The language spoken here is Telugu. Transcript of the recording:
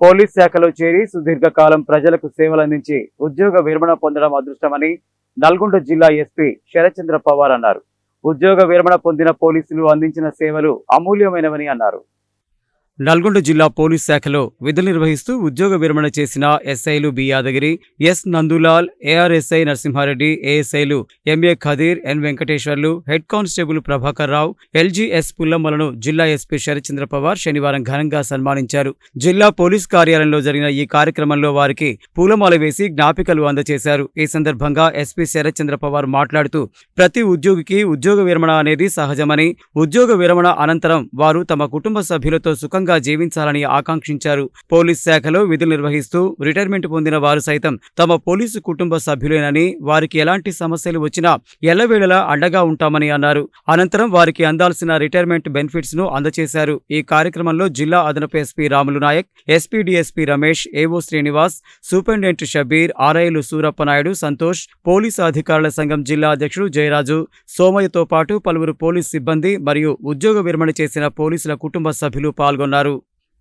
పోలీస్ శాఖలో చేరి సుదీర్ఘకాలం ప్రజలకు సేవలందించి ఉద్యోగ విరమణ పొందడం అదృష్టమని నల్గొండ జిల్లా ఎస్పీ శరత్చంద్ర పవార్ అన్నారు. ఉద్యోగ విరమణ పొందిన పోలీసులు అందించిన సేవలు అమూల్యమైనవని అన్నారు. నల్గొండ జిల్లా పోలీస్ శాఖలో విధులు నిర్వహిస్తూ ఉద్యోగ విరమణ చేసిన ఎస్ఐలు B Yadagiri S Nandulal ARSI Narasimhareddy ఏఎస్ఐలు MA Khadeer N Venkateswarlu head constable Prabhakar Rao LGS పుల్లమ్మలను జిల్లా ఎస్పీ శరచంద్ర పవార్ శనివారం ఘనంగా సన్మానించారు. జిల్లా పోలీస్ కార్యాలయంలో జరిగిన ఈ కార్యక్రమంలో వారికి పూలమాల వేసి జ్ఞాపికలు అందజేశారు. ఈ సందర్భంగా ఎస్పీ శరత్చంద్ర పవార్ మాట్లాడుతూ ప్రతి ఉద్యోగికి ఉద్యోగ విరమణ అనేది సహజమని ఉద్యోగ విరమణ అనంతరం వారు తమ కుటుంబ సభ్యులతో సుఖంగా జీవించాలని ఆకాంక్షించారు. పోలీస్ శాఖలో విధులు నిర్వహిస్తూ రిటైర్మెంట్ పొందిన వారు సైతం తమ పోలీసు కుటుంబ సభ్యులేనని వారికి ఎలాంటి సమస్యలు వచ్చినా ఎల్లవేళలా అండగా ఉంటామని అన్నారు. అనంతరం వారికి అందాల్సిన రిటైర్మెంట్ బెనిఫిట్స్ను అందజేశారు ఈ కార్యక్రమంలో జిల్లా అదనపు SP Ramulu Nayak SP DSP Ramesh AO Srinivas superintendent Shabbir ఆర్ఐలు Surappa Naidu Santosh police అధికారుల సంఘం జిల్లా అధ్యక్షుడు జయరాజు సోమయ్యతో పాటు పలువురు పోలీస్ సిబ్బంది మరియు ఉద్యోగ విరమణ చేసిన పోలీసుల కుటుంబ సభ్యులు పాల్గొన్నారు. ఉన్నారు